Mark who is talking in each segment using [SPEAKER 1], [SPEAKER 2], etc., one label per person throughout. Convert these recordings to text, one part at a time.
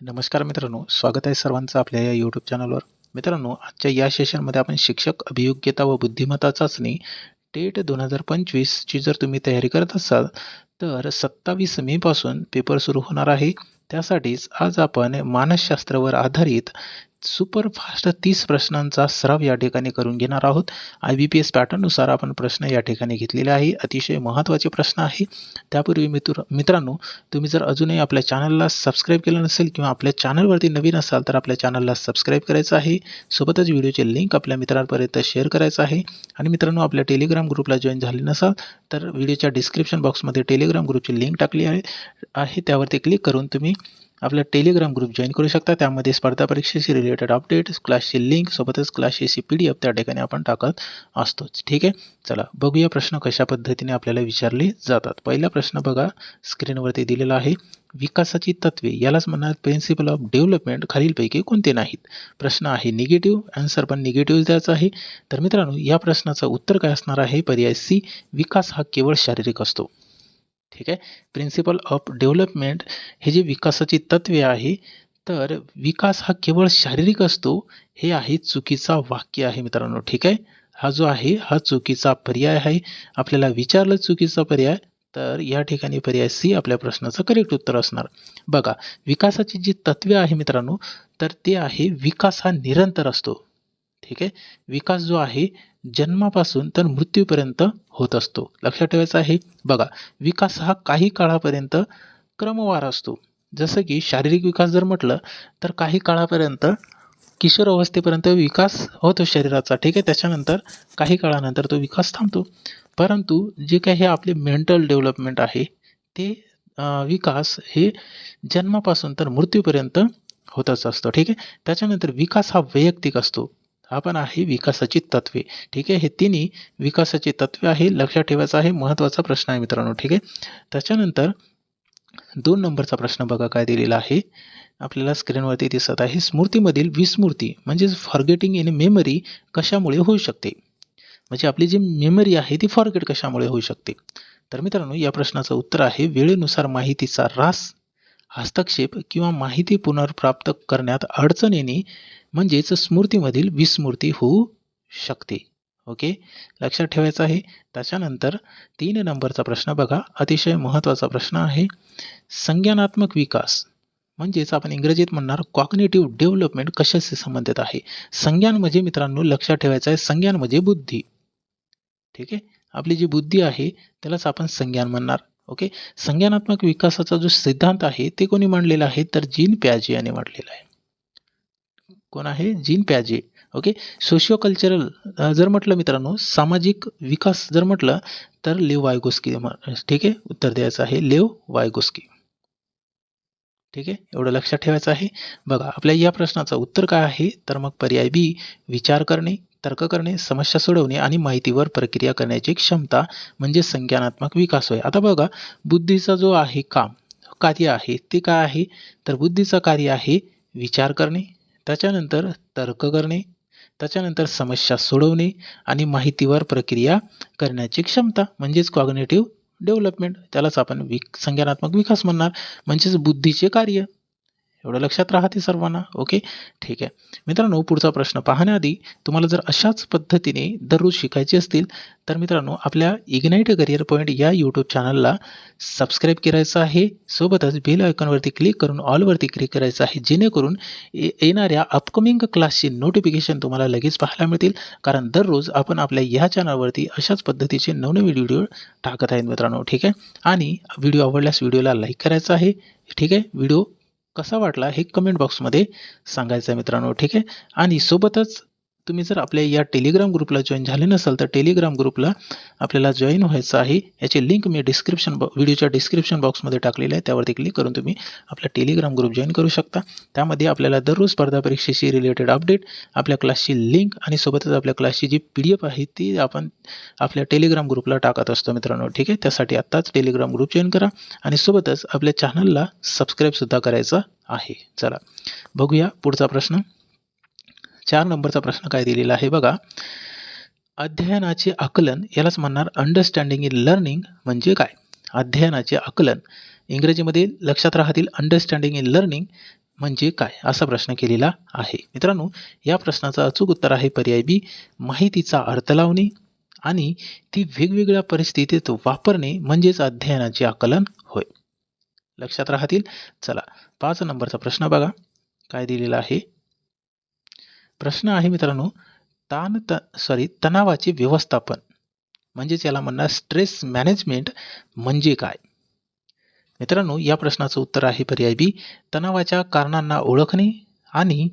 [SPEAKER 1] नमस्कार मित्रांनो स्वागत आहे सर्वांचं आपल्या या यूट्यूब चॅनलवर मित्रांनो आजच्या या सेशनमध्ये आपण शिक्षक अभियोग्यता व बुद्धिमत्ता चाचणी टेट दोन हजार पंचवीसची जर तुम्ही तयारी करत असाल तर सत्तावीस मेपासून पेपर सुरू होणार आहे. त्यासाठीच आज आपण मानसशास्त्रावर आधारित सुपरफास्ट तीस प्रश्नांचा सराव या ठिकाणी करून घेणार आहोत. आय बी पी एस पॅटर्ननुसार आपण प्रश्न या ठिकाणी घेतलेले आहे. अतिशय महत्त्वाचे प्रश्न आहे. त्यापूर्वी मित्र मित्रांनो तुम्ही जर अजूनही आपल्या चॅनलला सबस्क्राईब केलं नसेल किंवा आपल्या चॅनलवरती नवीन असाल तर आपल्या चॅनलला सबस्क्राईब करायचं आहे. सोबतच व्हिडिओचे लिंक आपल्या मित्रांपर्यंत शेअर करायचं आहे. आणि मित्रांनो आपल्या टेलिग्राम ग्रुपला जॉईन झाले नसाल तर व्हिडिओच्या डिस्क्रिप्शन बॉक्समध्ये टेलिग्राम ग्रुपची लिंक टाकली आहे आहे त्यावरती क्लिक करून तुम्ही आपला टेलिग्राम ग्रुप जॉईन करू शकता. त्यामध्ये स्पर्धा परीक्षेशी रिलेटेड अपडेट क्लासची लिंक सोबतच क्लासची पी डी एफ त्या ठिकाणी आपण टाकत असतोच. ठीक आहे? चला बघूया प्रश्न कशा पद्धतीने आपल्याला विचारले जातात. पहिला प्रश्न बघा स्क्रीनवरती दिलेला आहे. विकासाची तत्वे यालाच म्हणणार प्रिन्सिपल ऑफ डेव्हलपमेंट खालीलपैकी कोणते नाहीत? प्रश्न आहे निगेटिव्ह आन्सर पण निगेटिव्ह द्यायचा आहे. तर मित्रांनो या प्रश्नाचं उत्तर काय असणार आहे? पर्याय सी विकास हा केवळ शारीरिक असतो. ठीक आहे? प्रिन्सिपल ऑफ डेव्हलपमेंट हे जे विकासाची तत्वे आहे तर विकास हा केवळ शारीरिक असतो हे आहे चुकीचा वाक्य आहे मित्रांनो ठीक आहे? हा जो आहे हा चुकीचा पर्याय आहे. आपल्याला विचारलं चुकीचा पर्याय तर या ठिकाणी पर्याय सी आपल्या प्रश्नाचं करेक्ट उत्तर असणार. बघा विकासाची जी तत्वे आहे मित्रांनो तर ते आहे विकास हा निरंतर असतो. ठीक आहे? विकास जो आहे जन्मापासून तर मृत्यूपर्यंत होत असतो. लक्षात ठेवायचं आहे बघा विकास हा काही काळापर्यंत क्रमवार असतो. जसं की शारीरिक विकास जर म्हटलं तर काही काळापर्यंत किशोर अवस्थेपर्यंत विकास होतो शरीराचा ठीक आहे? त्याच्यानंतर काही काळानंतर तो विकास थांबतो. परंतु जे काही हे आपले मेंटल डेव्हलपमेंट आहे ते विकास हे जन्मापासून तर मृत्यूपर्यंत होतच असतो ठीक आहे? त्याच्यानंतर विकास हा वैयक्तिक असतो. हा पण आहे विकासाची तत्वे. ठीक आहे? हे तिन्ही विकासाची तत्वे आहे लक्षात ठेवायचं आहे महत्त्वाचा प्रश्न आहे मित्रांनो. ठीक आहे? त्याच्यानंतर दोन नंबरचा प्रश्न बघा काय दिलेला आहे. आपल्याला स्क्रीनवरती दिसत आहे स्मृतीमधील विस्मृती म्हणजेच फॉरगेटिंग इन मेमरी कशामुळे होऊ शकते? म्हणजे आपली जी मेमरी आहे ती फॉरगेट कशामुळे होऊ शकते? तर मित्रांनो या प्रश्नाचं उत्तर आहे वेळेनुसार माहितीचा ऱ्हास हस्तक्षेप किंवा माहिती पुनर्प्राप्त करण्यात अडचण येणे म्हणजेच स्मृतीमधील विस्मृती होऊ शकते. ओके? लक्षात ठेवायचं आहे. त्याच्यानंतर तीन नंबरचा प्रश्न बघा. अतिशय महत्त्वाचा प्रश्न आहे. संज्ञानात्मक विकास म्हणजेच आपण इंग्रजीत म्हणणार कॉग्नेटिव्ह डेव्हलपमेंट कशाशी संबंधित आहे? संज्ञान म्हणजे मित्रांनो लक्षात ठेवायचं आहे. संज्ञान म्हणजे बुद्धी. ठीक आहे? आपली जी बुद्धी आहे त्यालाच आपण संज्ञान म्हणणार. ओके संज्ञानात्मक विकासाचा जो सिद्धांत आहे ते कोणी मांडलेला आहे? तर जीन प्याजे याने मांडलेला आहे. कोण आहे? जीन प्याजे. ओके सोशिओ कल्चरल जर म्हटलं मित्रांनो सामाजिक विकास जर म्हटलं तर लेव वायगोस्की ठीक आहे? उत्तर द्यायचं आहे लेव वायगोस्की. ठीक आहे? एवढं लक्षात ठेवायचं आहे. बघा आपल्या या प्रश्नाचं उत्तर काय आहे? तर मग पर्याय बी विचार करणे. तर्क करणे समस्या सोडवणे आणि माहितीवर प्रक्रिया करण्याची क्षमता म्हणजे संज्ञानात्मक विकास होय. आता बघा बुद्धीचा जो आहे काम कार्य आहे ते काय आहे? तर बुद्धीचं कार्य आहे विचार करणे त्याच्यानंतर तर्क करणे त्याच्यानंतर समस्या सोडवणे आणि माहितीवर प्रक्रिया करण्याची क्षमता म्हणजेच कॉग्नेटिव्ह डेव्हलपमेंट त्यालाच आपण विक संज्ञानात्मक विकास म्हणणार म्हणजेच बुद्धीचे कार्य. एवढं लक्षात राहते सर्वांना? ओके ठीक आहे. मित्रांनो पुढचा प्रश्न. पाहण्याआधी तुम्हाला जर अशाच पद्धतीने दररोज शिकायचे असतील तर मित्रांनो आपल्या इग्नाईट करिअर पॉईंट या यूट्यूब चॅनलला सबस्क्राईब करायचं आहे. सोबतच बेल आयकॉनवरती क्लिक करून ऑलवरती क्लिक करायचं आहे. जेणेकरून ये- येणाऱ्या अपकमिंग क्लासची नोटिफिकेशन तुम्हाला लगेच पाहायला मिळतील. कारण दररोज आपण आपल्या ह्या चॅनलवरती अशाच पद्धतीचे नवनवीन व्हिडिओ टाकत आहेत मित्रांनो. ठीक आहे? आणि व्हिडिओ आवडल्यास व्हिडिओला लाईक करायचा आहे. ठीक आहे? व्हिडिओ कसा वाटला हे कमेंट बॉक्समध्ये सांगायचं आहे मित्रांनो ठीक आहे? आणि सोबतच तुम्ही जर आपल्या या टेलिग्राम ग्रुपला जॉईन झाले नसाल तर टेलिग्राम ग्रुपला आपल्याला जॉईन व्हायचं आहे. याची लिंक मी डिस्क्रिप्शन बॉ व्हिडिओच्या डिस्क्रिप्शन बॉक्समध्ये टाकलेली आहे. त्यावरती क्लिक करून तुम्ही आपला टेलिग्राम ग्रुप जॉईन करू शकता. त्यामध्ये आपल्याला दररोज स्पर्धा परीक्षेशी रिलेटेड अपडेट आपल्या क्लासची लिंक आणि सोबतच आपल्या क्लासची जी पी डी एफ आहे ती आपण आपल्या टेलिग्राम ग्रुपला टाकत असतो मित्रांनो. ठीक आहे? त्यासाठी आत्ताच टेलिग्राम ग्रुप जॉईन करा आणि सोबतच आपल्या चॅनलला सबस्क्राईबसुद्धा करायचं आहे. चला बघूया पुढचा प्रश्न. चार नंबरचा प्रश्न काय दिलेला आहे बघा. अध्ययनाचे आकलन यालाच म्हणणार अंडरस्टँडिंग इन लर्निंग म्हणजे काय? अध्ययनाचे आकलन. इंग्रजीमध्ये लक्षात राहतील अंडरस्टँडिंग इन लर्निंग म्हणजे काय? असा प्रश्न केलेला आहे. मित्रांनो या प्रश्नाचं अचूक उत्तर आहे पर्याय बी माहितीचा अर्थ लावणे आणि ती वेगवेगळ्या परिस्थितीत वापरणे म्हणजेच अध्ययनाचे आकलन होय. लक्षात राहतील? चला पाच नंबरचा प्रश्न बघा. काय दिलेला आहे? प्रश्न आहे मित्रांनो ताण त सॉरी तणावाचे व्यवस्थापन. म्हणजेच याला म्हणणार स्ट्रेस मॅनेजमेंट म्हणजे काय? मित्रांनो या प्रश्नाचं उत्तर आहे पर्याय बी तणावाच्या कारणांना ओळखणे आणि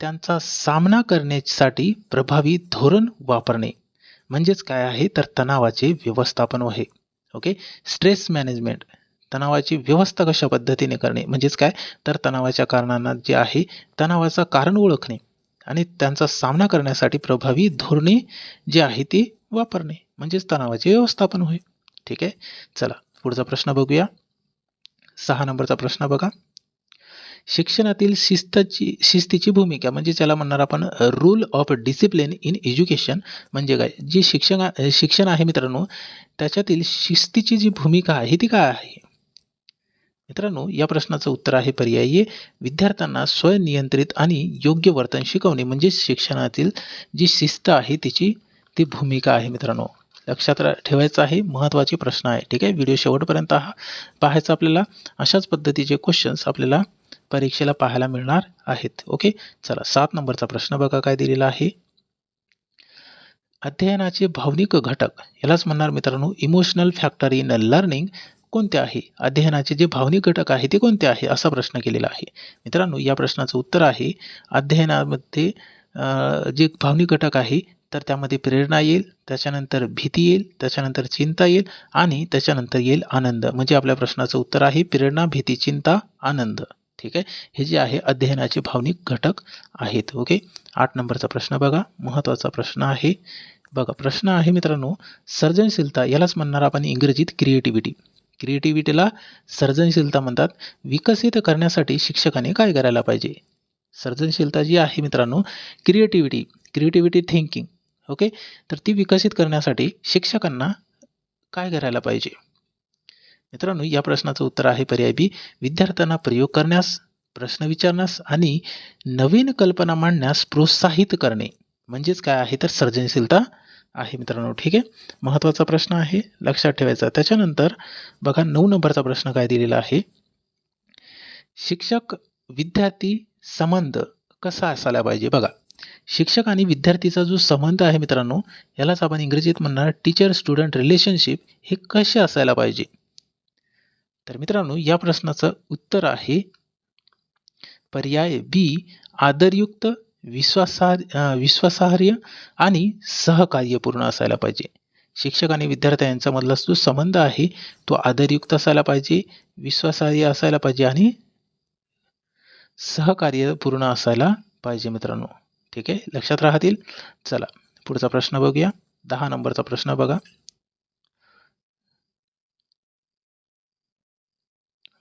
[SPEAKER 1] त्यांचा सामना करण्यासाठी प्रभावी धोरण वापरणे. म्हणजेच काय आहे? तर तणावाचे व्यवस्थापन आहे. ओके? स्ट्रेस मॅनेजमेंट तणावाची व्यवस्था कशा पद्धतीने करणे? म्हणजेच काय? तर तणावाच्या कारणांना जे आहे तणावाचं कारण ओळखणे. आणि त्यांचा सामना करण्यासाठी प्रभावी धोरणे जे आहे ती वापरणे म्हणजेच तणावाचे व्यवस्थापन होय. ठीक आहे? चला पुढचा प्रश्न बघूया. सहा नंबरचा प्रश्न बघा. शिक्षणातील शिस्तची शिस्तीची भूमिका म्हणजे ज्याला म्हणणार आपण rule of discipline in education म्हणजे काय? जी शिक्षण शिक्षण आहे मित्रांनो त्याच्यातील शिस्तीची जी भूमिका आहे ती काय आहे? मित्रांनो या प्रश्नाचं उत्तर आहे पर्यायी. विद्यार्थ्यांना स्वनियंत्रित आणि योग्य वर्तन शिकवणे म्हणजे शिक्षणातील जी शिस्त आहे तिची ती भूमिका आहे मित्रांनो. लक्षात ठेवायचं आहे महत्त्वाचे प्रश्न आहे ठीक आहे? व्हिडिओ शेवटपर्यंत हा पाहायचा आपल्याला अशाच पद्धतीचे क्वेश्चन्स आपल्याला परीक्षेला पाहायला मिळणार आहेत ओके? चला सात नंबरचा प्रश्न बघा काय दिलेला आहे. अध्ययनाचे भावनिक घटक यालाच म्हणणार मित्रांनो इमोशनल फॅक्टर इन लर्निंग कोणते आहे? अध्ययनाचे जे भावनिक घटक आहे ते कोणते आहे? असा प्रश्न केलेला आहे. मित्रांनो या प्रश्नाचं उत्तर आहे अध्ययनामध्ये जे भावनिक घटक आहे तर त्यामध्ये प्रेरणा येईल त्याच्यानंतर भीती येईल त्याच्यानंतर चिंता येईल आणि त्याच्यानंतर येईल आनंद. म्हणजे आपल्या प्रश्नाचं उत्तर आहे प्रेरणा भीती चिंता आनंद. ठीक आहे? हे जे आहे अध्ययनाचे भावनिक घटक आहेत. ओके? आठ नंबरचा प्रश्न बघा. महत्त्वाचा प्रश्न आहे. बघा प्रश्न आहे मित्रांनो सर्जनशीलता यालाच म्हणणार आपण इंग्रजीत क्रिएटिव्हिटी क्रिएटिव्हिटीला सर्जनशीलता म्हणतात. विकसित करण्यासाठी शिक्षकाने काय करायला पाहिजे? सर्जनशीलता जी आहे मित्रांनो क्रिएटिव्हिटी क्रिएटिव्हिटी थिंकिंग ओके तर ती विकसित करण्यासाठी शिक्षकांना काय करायला पाहिजे? मित्रांनो या प्रश्नाचं उत्तर आहे पर्याय बी. विद्यार्थ्यांना प्रयोग करण्यास प्रश्न विचारण्यास आणि नवीन कल्पना मांडण्यास प्रोत्साहित करणे. म्हणजेच काय आहे? तर सर्जनशीलता आहे मित्रांनो. ठीक आहे? महत्त्वाचा प्रश्न आहे लक्षात ठेवायचा. त्याच्यानंतर बघा नऊ नंबरचा प्रश्न काय दिलेला आहे. शिक्षक विद्यार्थी संबंध कसा असायला पाहिजे? बघा शिक्षक आणि विद्यार्थीचा जो संबंध आहे मित्रांनो यालाच आपण इंग्रजीत म्हणणार टीचर स्टुडंट रिलेशनशिप हे कसे असायला पाहिजे? तर मित्रांनो या प्रश्नाचं उत्तर आहे पर्याय बी आदरयुक्त विश्वासार्ह विश्वासार्ह आणि सहकार्यपूर्ण असायला पाहिजे. शिक्षक आणि विद्यार्थी यांच्यामधला जो संबंध आहे तो आदरयुक्त असायला पाहिजे विश्वासार्ह असायला पाहिजे आणि सहकार्यपूर्ण असायला पाहिजे मित्रांनो. ठीक आहे? लक्षात राहतील? चला पुढचा प्रश्न बघूया. दहा नंबरचा प्रश्न बघा.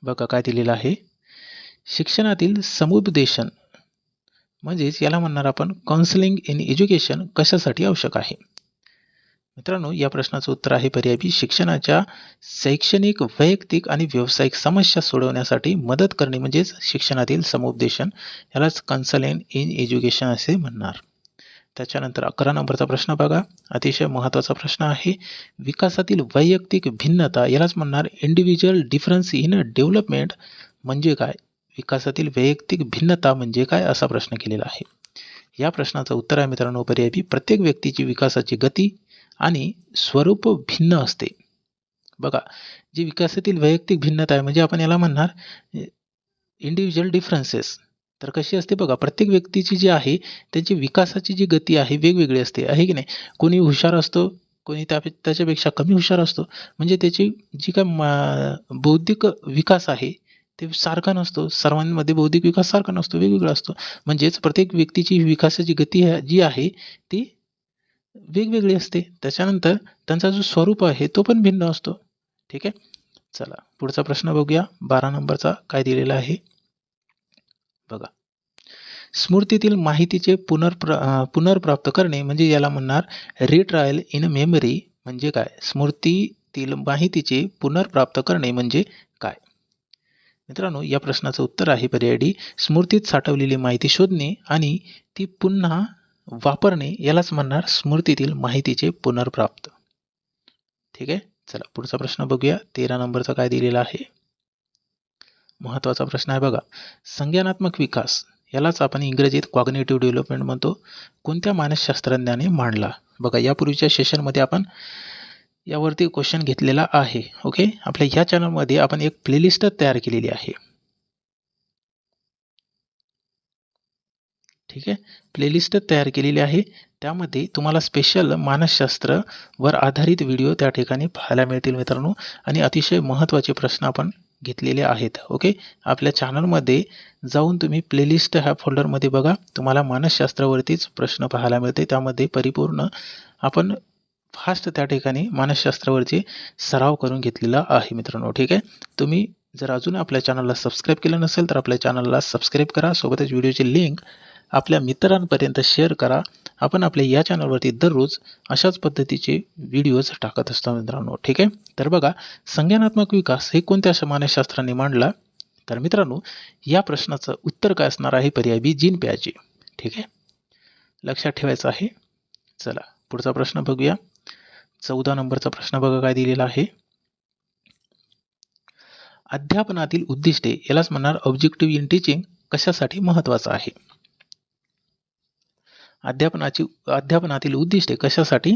[SPEAKER 1] बघा काय दिलेलं आहे. शिक्षणातील समुपदेशन म्हणजेच याला म्हणणार आपण काउन्सिलिंग इन एज्युकेशन कशासाठी आवश्यक आहे? मित्रांनो या प्रश्नाचं उत्तर आहे पर्याय बी शिक्षणाच्या शैक्षणिक वैयक्तिक आणि व्यावसायिक समस्या सोडवण्यासाठी मदत करणे म्हणजेच शिक्षणातील समुपदेशन. यालाच कन्सलिंग इन एज्युकेशन असे म्हणणार. त्याच्यानंतर अकरा नंबरचा प्रश्न बघा. अतिशय महत्त्वाचा प्रश्न आहे. विकासातील वैयक्तिक भिन्नता यालाच म्हणणार इंडिव्हिज्युअल डिफरन्स इन डेव्हलपमेंट म्हणजे काय? विकासातील वैयक्तिक भिन्नता म्हणजे काय असा प्रश्न केलेला आहे? या प्रश्नाचं उत्तर आहे मित्रांनो पर्याय बी प्रत्येक व्यक्तीची विकासाची गती आणि स्वरूप भिन्न असते. बघा जी विकासातील वैयक्तिक भिन्नता आहे म्हणजे आपण याला म्हणणार इंडिव्हिज्युअल डिफरन्सेस तर कशी असते बघा प्रत्येक व्यक्तीची जी आहे त्याची विकासाची जी गती आहे वेगवेगळी असते. आहे की नाही? कोणी हुशार असतो कोणी त्या त्याच्यापेक्षा कमी हुशार असतो. म्हणजे त्याची जी काय बौद्धिक विकास आहे ते सारखा नसतो. सर्वांमध्ये बौद्धिक विकास सारखा नसतो वेगवेगळा असतो. म्हणजेच प्रत्येक व्यक्तीची विकासाची गती जी आहे ती वेगवेगळी असते. त्याच्यानंतर त्यांचा जो स्वरूप आहे तो पण भिन्न असतो. ठीक आहे? चला पुढचा प्रश्न बघूया. बारा नंबरचा काय दिलेला आहे? बघा. स्मृतीतील माहितीचे पुनर्प्र पुनर्प्राप्त करणे म्हणजे याला म्हणणार रिट्रायल इन मेमरी म्हणजे काय? स्मृतीतील माहितीचे पुनर्प्राप्त करणे म्हणजे काय? मित्रांनो या प्रश्नाचं उत्तर आहे पर्याय. डी स्मृतीत साठवलेली माहिती शोधणे आणि ती पुन्हा वापरणे यालाच म्हणणार स्मृतीतील माहितीचे पुनर्प्राप्त. ठीक आहे? चला पुढचा प्रश्न बघूया. तेरा नंबरचा काय दिलेला आहे? महत्त्वाचा प्रश्न आहे बघा. संज्ञानात्मक विकास यालाच आपण इंग्रजीत कॉग्नेटिव्ह डेव्हलपमेंट म्हणतो. कोणत्या मानसशास्त्रज्ञाने मांडला? बघा यापूर्वीच्या सेशनमध्ये आपण यावरती क्वेश्चन घेतलेला आहे. ओके आपल्या ह्या चॅनलमध्ये आपण एक प्लेलिस्ट तयार केलेली आहे. ठीक आहे? प्लेलिस्ट तयार केलेली आहे. त्यामध्ये तुम्हाला स्पेशल मानसशास्त्र वर आधारित व्हिडिओ त्या ठिकाणी पाहायला मिळतील मित्रांनो. आणि अतिशय महत्त्वाचे प्रश्न आपण घेतलेले आहेत. ओके आपल्या चॅनलमध्ये जाऊन तुम्ही प्लेलिस्ट ह्या फोल्डरमध्ये बघा. तुम्हाला मानसशास्त्रावरतीच प्रश्न पाहायला मिळते. त्यामध्ये परिपूर्ण आपण फास्ट त्या ठिकाणी मानसशास्त्रावरचे सराव करून घेतलेला आहे मित्रांनो ठीक आहे? तुम्ही जर अजून आपल्या चॅनलला सबस्क्राईब केलं नसेल तर आपल्या चॅनलला सबस्क्राईब करा. सोबतच व्हिडिओची लिंक आपल्या मित्रांपर्यंत शेअर करा. आपण आपल्या या चॅनलवरती दररोज अशाच पद्धतीचे व्हिडिओज टाकत असतो मित्रांनो ठीक आहे? तर बघा संज्ञानात्मक विकास हे कोणत्या मानसशास्त्राने मांडला? तर मित्रांनो या प्रश्नाचं उत्तर काय असणार आहे? पर्याय बी जीन प्याचे ठीक आहे? लक्षात ठेवायचं आहे? चला पुढचा प्रश्न बघूया. चौदा नंबरचा प्रश्न बघा काय दिलेला आहे. अध्यापनातील उद्दिष्टे यालाच म्हणणार ऑब्जेक्टिव्ह इन टीचिंग कशासाठी महत्वाचं आहे? अध्यापनाची अध्यापनातील उद्दिष्टे कशासाठी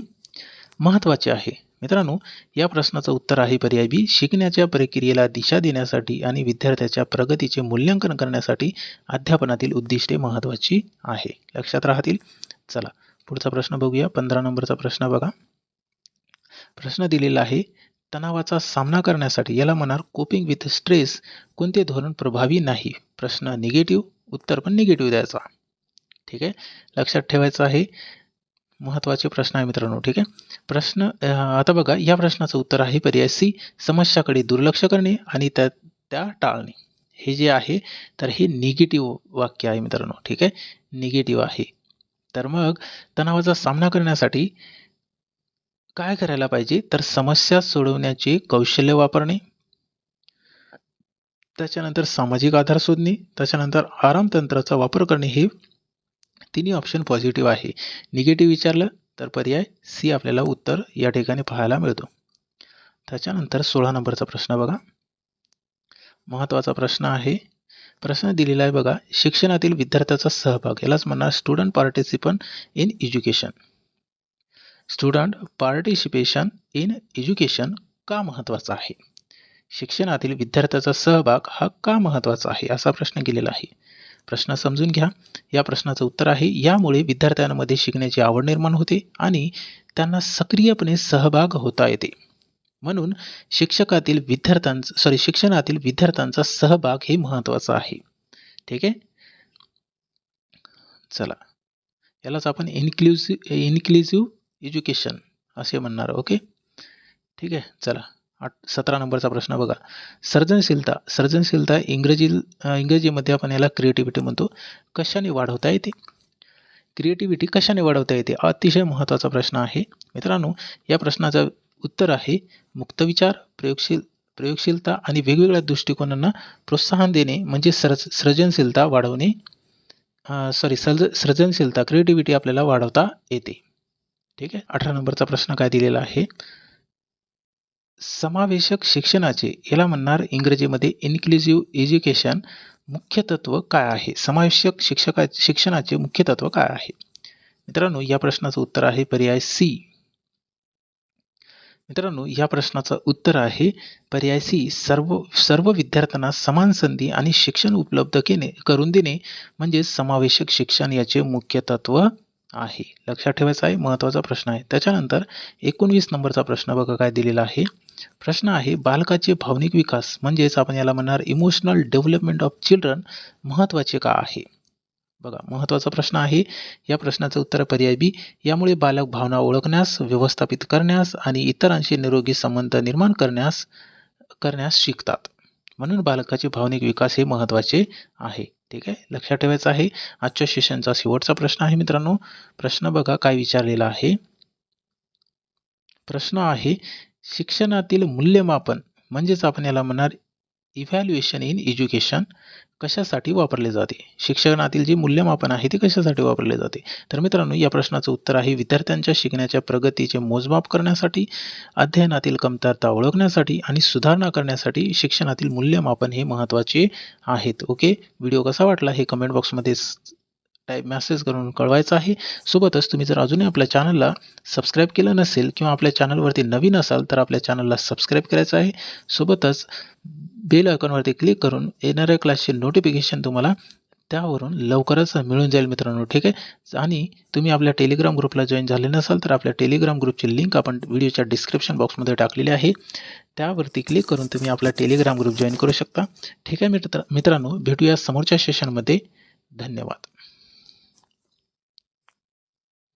[SPEAKER 1] महत्त्वाचे आहे? मित्रांनो या प्रश्नाचं उत्तर आहे पर्याय बी शिकण्याच्या प्रक्रियेला दिशा देण्यासाठी आणि विद्यार्थ्याच्या प्रगतीचे मूल्यांकन करण्यासाठी अध्यापनातील उद्दिष्टे महत्वाची आहे. लक्षात राहतील? चला पुढचा प्रश्न बघूया. पंधरा नंबरचा प्रश्न बघा. प्रश्न दिलेला आहे तणावाचा सामना करण्यासाठी याला म्हणणार कोपिंग विथ स्ट्रेस कोणते धोरण प्रभावी नाही? प्रश्न निगेटिव्ह उत्तर पण निगेटिव्ह द्यायचा. ठीक आहे? लक्षात ठेवायचं आहे. महत्त्वाचे प्रश्न आहे मित्रांनो ठीक आहे? प्रश्न आता बघा या प्रश्नाचं उत्तर आहे पर्याय सी समस्याकडे दुर्लक्ष करणे आणि त्या त्या टाळणे. हे जे आहे तर हे निगेटिव्ह वाक्य आहे मित्रांनो ठीक आहे? निगेटिव्ह आहे. तर मग तणावाचा सामना करण्यासाठी काय करायला पाहिजे? तर समस्या सोडवण्याचे कौशल्य वापरणे. त्याच्यानंतर सामाजिक आधार शोधणे. त्याच्यानंतर आराम तंत्राचा वापर करणे. हे तिन्ही ऑप्शन पॉझिटिव्ह आहे. निगेटिव्ह विचारलं तर पर्याय सी आपल्याला उत्तर या ठिकाणी पाहायला मिळतो. त्याच्यानंतर सोळा नंबरचा प्रश्न बघा. महत्त्वाचा प्रश्न आहे. प्रश्न दिलेला आहे बघा. शिक्षणातील विद्यार्थ्याचा सहभाग. यालाच म्हणणार student participant in education student participation in education का महत्त्वाचा आहे? शिक्षणातील विद्यार्थ्याचा सहभाग हा का महत्त्वाचा आहे? असा प्रश्न केलेला आहे. प्रश्न समजून घ्या. या प्रश्नाचं उत्तर आहे यामुळे विद्यार्थ्यांमध्ये शिकण्याची आवड निर्माण होते आणि त्यांना सक्रियपणे सहभाग होता येते. म्हणून शिक्षकातील विद्यार्थ्यांचा सॉरी शिक्षणातील विद्यार्थ्यांचा सहभाग हे महत्त्वाचा आहे. ठीक आहे? चला. यालाच आपण इन्क्लुसिव्ह इन्क्लुसिव्ह एज्युकेशन असे म्हणणार ओके? ठीक आहे चला. आठ सतरा नंबरचा प्रश्न बघा. सर्जनशीलता सर्जनशीलता इंग्रजी इंग्रजीमध्ये आपण याला क्रिएटिव्हिटी म्हणतो. कशाने वाढवता येते? क्रिएटिव्हिटी कशाने वाढवता येते? अतिशय महत्त्वाचा प्रश्न आहे. मित्रांनो या प्रश्नाचं उत्तर आहे मुक्त विचार प्रयोगशील प्रयोगशीलता आणि वेगवेगळ्या दृष्टिकोनांना प्रोत्साहन देणे म्हणजे सर्ज सृजनशीलता वाढवणे. सॉरी सर्ज सृजनशीलता क्रिएटिव्हिटी आपल्याला वाढवता येते. ठीक आहे. अठरा नंबरचा प्रश्न काय दिलेला आहे? समावेशक शिक्षणाचे याला म्हणणार इंग्रजीमध्ये इन्क्लुझिव्ह एज्युकेशन मुख्य तत्व काय आहे? समावेशक शिक्षका शिक्षणाचे मुख्य तत्व काय आहे? मित्रांनो या प्रश्नाचं उत्तर आहे पर्याय सी मित्रांनो या प्रश्नाचं उत्तर आहे पर्याय सी सर्व सर्व विद्यार्थ्यांना समान संधी आणि शिक्षण उपलब्ध केणे करून देणे म्हणजे समावेशक शिक्षण याचे मुख्य तत्व आहे. लक्षात ठेवायचा आहे महत्त्वाचा प्रश्न आहे. त्याच्यानंतर एकोणवीस नंबरचा प्रश्न बघा काय दिलेला आहे. प्रश्न आहे बालकाचे भावनिक विकास म्हणजेच आपण याला म्हणणार इमोशनल डेव्हलपमेंट ऑफ चिल्ड्रन महत्त्वाचे का आहे? बघा महत्त्वाचा प्रश्न आहे. या प्रश्नाचं उत्तर पर्याय बी यामुळे बालक भावना ओळखण्यास व्यवस्थापित करण्यास आणि इतरांशी निरोगी संबंध निर्माण करण्यास करण्यास शिकतात. म्हणून बालकाचे भावनिक विकास हे महत्त्वाचे आहे. ठीक आहे? लक्षात ठेवायचं आहे. आजच्या सेशनचा शेवटचा प्रश्न आहे मित्रांनो. प्रश्न बघा काय विचारलेला आहे. प्रश्न आहे शिक्षणातील मूल्यमापन म्हणजेच आपण याला म्हणणार इव्हॅल्युएशन इन एज्युकेशन कशासाठी वापरले जाते? शिक्षणातील जे मूल्यमापन आहे ते कशासाठी वापरले जाते? तर मित्रांनो या प्रश्नाचं उत्तर आहे विद्यार्थ्यांच्या शिकण्याच्या प्रगतीचे मोजमाप करण्यासाठी अध्ययनातील कमतरता ओळखण्यासाठी आणि सुधारणा करण्यासाठी शिक्षणातील मूल्यमापन हे महत्त्वाचे आहेत. ओके? व्हिडिओ कसा वाटला हे कमेंट बॉक्समध्ये टाईप मेसेज करून कळवायचं आहे. सोबतच तुम्ही जर अजूनही आपल्या चॅनलला सबस्क्राईब केलं नसेल किंवा आपल्या चॅनलवरती नवीन असाल तर आपल्या चॅनलला सबस्क्राईब करायचं आहे. सोबतच बेल आयकॉनवरती क्लिक करून येणाऱ्या क्लासचे नोटिफिकेशन तुम्हाला त्यावरून लवकरच मिळून जाईल मित्रांनो ठीक आहे? आणि तुम्ही आपल्या टेलिग्राम ग्रुपला जॉईन झाले नसाल तर आपल्या टेलिग्राम ग्रुपची लिंक आपण व्हिडिओच्या डिस्क्रिप्शन बॉक्समध्ये टाकलेली आहे. त्यावरती क्लिक करून तुम्ही आपला टेलिग्राम ग्रुप जॉईन करू शकता. ठीक आहे मित्र मित्रांनो भेटूया समोरच्या सेशनमध्ये धन्यवाद.